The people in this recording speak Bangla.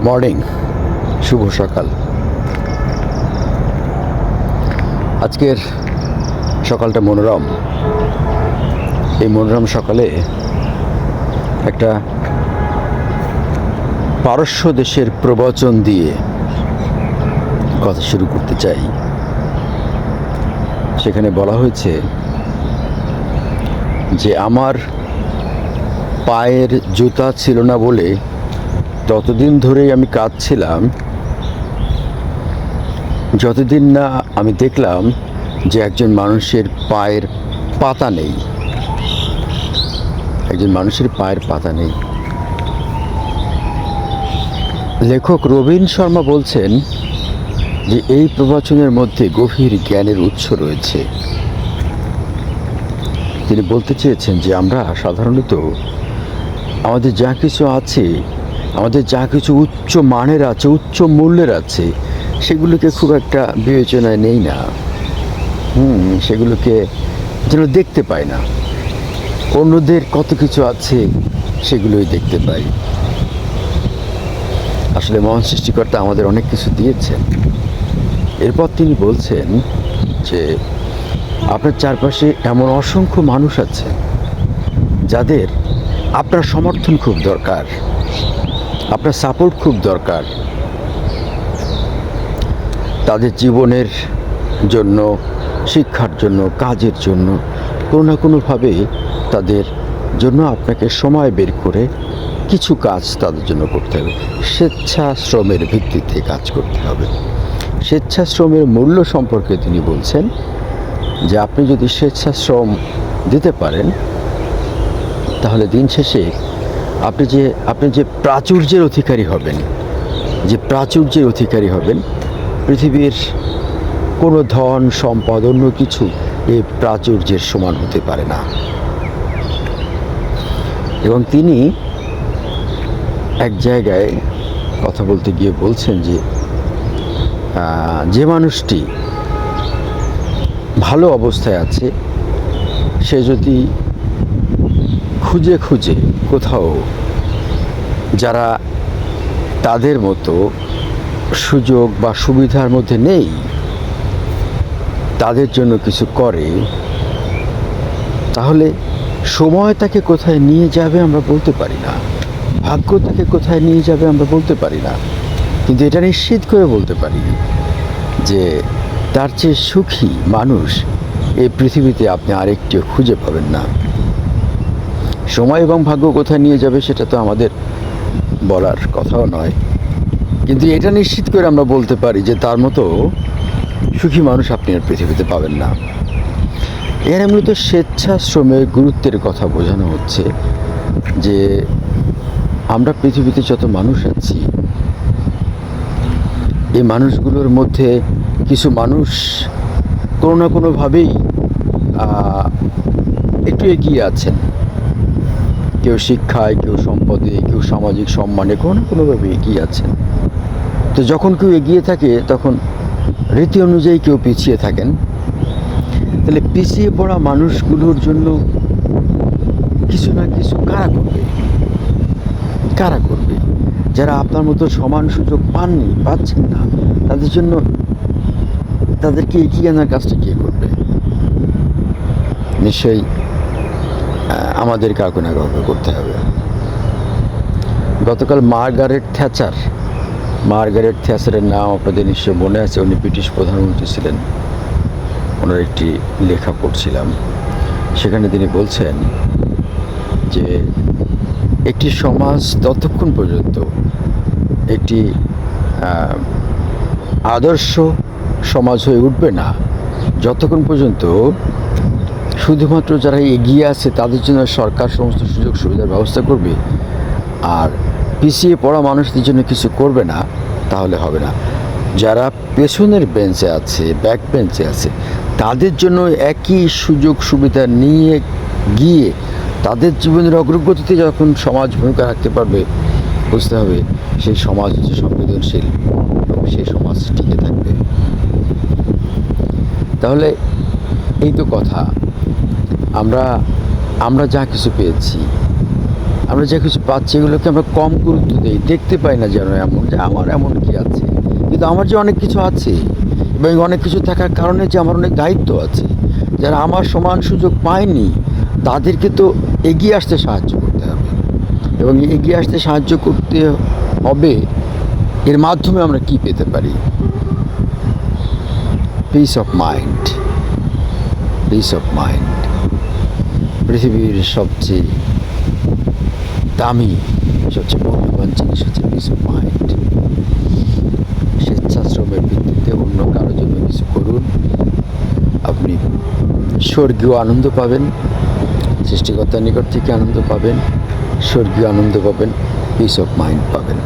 গুড মর্নিং, শুভ সকাল। আজকের সকালটা মনোরম। এই মনোরম সকালে একটা পারস্য দেশের প্রবচন দিয়ে কথা শুরু করতে চাই। সেখানে বলা হয়েছে যে, আমার পায়ের জুতা ছিল না বলে ততদিন ধরেই আমি কাঁদছিলাম, যতদিন না আমি দেখলাম যে একজন মানুষের পায়ের পাতা নেই। একজন মানুষের পায়ের পাতা নেই। লেখক রবীন শর্মা বলছেন যে এই প্রবচনের মধ্যে গভীর জ্ঞানের উৎস রয়েছে। তিনি বলতে চেয়েছেন যে আমরা সাধারণত আমাদের যা কিছু আছে আমাদের যা কিছু উচ্চ মানের আছে, উচ্চ মূল্যের আছে, সেগুলোকে খুব একটা বিবেচনায় নেই না। হুম, সেগুলোকে যেন দেখতে পাই না। অন্যদের কত কিছু আছে, সেগুলোই দেখতে পাই। আসলে মহান সৃষ্টিকর্তা আমাদের অনেক কিছু দিয়েছেন। এরপর তিনি বলছেন যে, আপনার চারপাশে এমন অসংখ্য মানুষ আছে যাদের আপনার সমর্থন খুব দরকার। আপনার সাপোর্ট খুব দরকার। তাদের জীবনের জন্য, শিক্ষার জন্য, কাজের জন্য, কোনো না কোনোভাবে তাদের জন্য আপনাকে সময় বের করে কিছু কাজ তাদের জন্য করতে হবে। স্বেচ্ছাশ্রমের ভিত্তিতে কাজ করতে হবে। স্বেচ্ছাশ্রমের মূল্য সম্পর্কে তিনি বলছেন যে আপনি যদি স্বেচ্ছাশ্রম দিতে পারেন, তাহলে দিন শেষে আপনি যে আপনি যে প্রাচুর্যের অধিকারী হবেন, যে প্রাচুর্যের অধিকারী হবেন, পৃথিবীর কোনো ধন, সম্পদ, অন্য কিছু এই প্রাচুর্যের সমান হতে পারে না। এবং তিনি এক জায়গায় কথা বলতে গিয়ে বলছেন যে যে মানুষটি ভালো অবস্থায় আছে, সে যদি খুঁজে খুঁজে কোথাও যারা তাদের মতো সুযোগ বা সুবিধার মধ্যে নেই, তাদের জন্য কিছু করে, তাহলে সময় তাকে কোথায় নিয়ে যাবে আমরা বলতে পারি না। ভাগ্য তাকে কোথায় নিয়ে যাবে আমরা বলতে পারি না। কিন্তু এটা নিশ্চিত করে বলতে পারি যে তার চেয়ে সুখী মানুষ এই পৃথিবীতে আপনি আরেকটিও খুঁজে পাবেন না। সময় এবং ভাগ্য কোথায় নিয়ে যাবে সেটা তো আমাদের বলার কথাও নয়। কিন্তু এটা নিশ্চিত করে আমরা বলতে পারি যে তার মতো সুখী মানুষ আপনি আর পৃথিবীতে পাবেন না। এর মূলত স্বেচ্ছাশ্রমের গুরুত্বের কথা বোঝানো হচ্ছে যে আমরা পৃথিবীতে যত মানুষ আছি, এই মানুষগুলোর মধ্যে কিছু মানুষ কোনো না কোনোভাবেই একটু এগিয়ে আছেন। কেউ শিক্ষায়, কেউ সম্পদে, কেউ সামাজিক সম্মানে, কোনো না কোনোভাবে এগিয়ে আছেন তো যখন কেউ এগিয়ে থাকে, তখন রীতি অনুযায়ী কেউ পিছিয়ে থাকেন। তাহলে পিছিয়ে পড়া মানুষগুলোর জন্য কিছু না কিছু কারা করবে? কারা করবে? যারা আপনার মতো সমান সুযোগ পাননি, পাচ্ছেন না, তাদের জন্য তাদেরকে এগিয়ে আনার কাজটা কে করবে? নিশ্চয়ই আমাদের কাউকে না কাউকে করতে হবে। গতকাল মার্গারেট থ্যাচার, মার্গারেট থ্যাচারের নাম আপনাদের নিশ্চয় মনে আছে, উনি ব্রিটিশ প্রধানমন্ত্রী ছিলেন। ওনার একটি লেখা পড়ছিলাম। সেখানে তিনি বলছেন যে, একটি সমাজ ততক্ষণ পর্যন্ত একটি আদর্শ সমাজ হয়ে উঠবে না। যতক্ষণ পর্যন্ত শুধুমাত্র যারা এগিয়ে আছে, তাদের জন্য সরকার সমস্ত সুযোগ সুবিধার ব্যবস্থা করবে। আর পিছিয়ে পড়া মানুষদের জন্য কিছু করবে না, তাহলে হবে না। যারা পেছনের বেঞ্চে আছে ব্যাক বেঞ্চে আছে, তাদের জন্য একই সুযোগ সুবিধা নিয়ে গিয়ে তাদের জীবনের অগ্রগতিতে যখন সমাজ ভূমিকা রাখতে পারবে, বুঝতে হবে সেই সমাজ হচ্ছে সংবেদনশীল এবং সেই সমাজ টিকে থাকবে। তাহলে এই তো কথা। আমরা আমরা যা কিছু পেয়েছি, আমরা যা কিছু পাচ্ছি, এগুলোকে আমরা কম গুরুত্ব দিই। দেখতে পাই না যেন এমন, যে আমার এমন কি আছে। কিন্তু আমার যে অনেক কিছু আছে, এবং অনেক কিছু থাকার কারণে যে আমার অনেক দায়িত্ব আছে, যারা আমার সমান সুযোগ পায়নি, তাদেরকে তো এগিয়ে আসতে সাহায্য করতে হবে। এবং এগিয়ে আসতে সাহায্য করতে হবে, এর মাধ্যমে আমরা কি পেতে পারি? Peace of mind peace of mind পৃথিবীর সবচেয়ে দামি, সবচেয়ে মূল্যবান জিনিস হচ্ছে পিস অফ মাইন্ড। স্বেচ্ছাশ্রমের ভিত্তিতে অন্য কারোর জন্য কিছু করুন। আপনি স্বর্গীয় আনন্দ পাবেন, সৃষ্টিকর্তার নিকট থেকে আনন্দ পাবেন, স্বর্গীয় আনন্দ পাবেন পিস অফ মাইন্ড পাবেন।